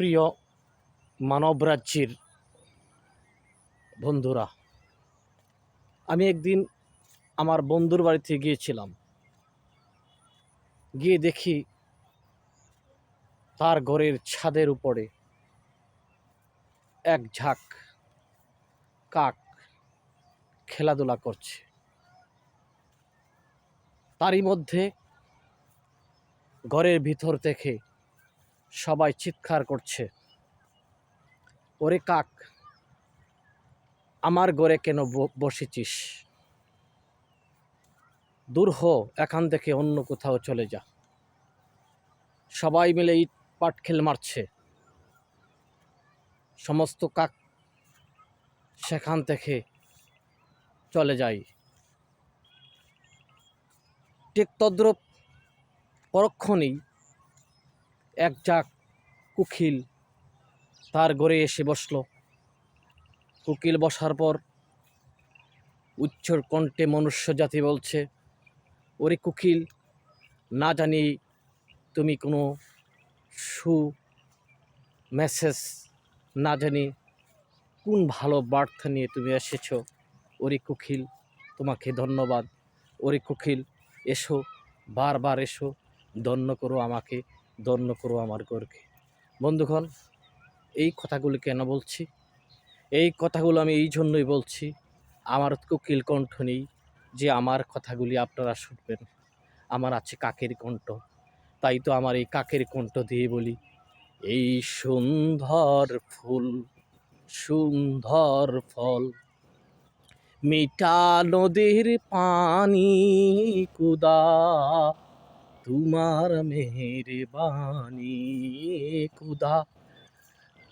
প্রিয় মানবরাজ্যের বন্ধুরা, আমি একদিন আমার বন্ধুর বাড়িতে গিয়েছিলাম। গিয়ে দেখি তার ঘরের ছাদের উপরে এক ঝাঁক কাক খেলাধুলা করছে। তারই মধ্যে ঘরের ভিতর থেকে সবাই চিৎকার করছে। ওরে কাক, আমার ঘরে কেন বসেছিস? দূর হো, এখান থেকে অন্য কোথাও চলে যা। সবাই মিলে ইট পাট খেল মারছে। সমস্ত কাক সেখান থেকে চলে যায় ঠিক তদ্রুপ পরক্ষণেই এক যাক কুখিল তার ঘরে এসে বসল। কুকিল বসার পর উচ্চর কণ্ঠে মনুষ্য জাতি বলছে, ওরে কুকিল, না জানি তুমি কোনো সু মেসেজ, না জানি কোন ভালো বার্তা নিয়ে তুমি এসেছ। ওরে কুকিল, তোমাকে ধন্যবাদ। ওরে কুকিল, এসো, বারবার এসো, ধন্য করো আমাকে। দন্য করো আমার ঘরকে। বন্ধুগণ, এই কথাগুলি কেন বলছি? এই কথাগুলো আমি এই জন্যই বলছি, আমার কোকিল কণ্ঠ নেই যে আমার কথাগুলি আপনারা শুনবেন। আমার আছে কাকের কণ্ঠ, তাই তো আমার এই কাকের কণ্ঠ দিয়ে বলি। এই সুন্দর ফুল, সুন্দর ফল মিঠা নদীর পানি কুদা তোমার মেহেরবানি কুদা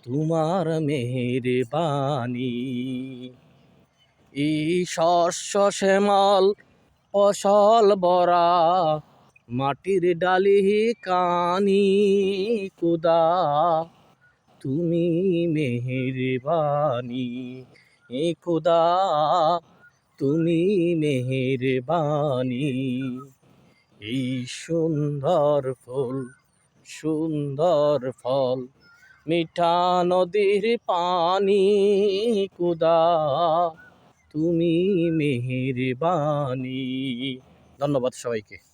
তোমার মেহেরবানি। এই শস্য শ্যামল, ফসল বরা, মাটির ডালি কানি কুদা তুমি মেহেরবানি, এ খুদা। তুমি মেহেরবানি। এই সুন্দর ফুল সুন্দর ফল মিঠা নদীর পানি কুদা তুমি মেহেরবানি। ধন্যবাদ সবাইকে।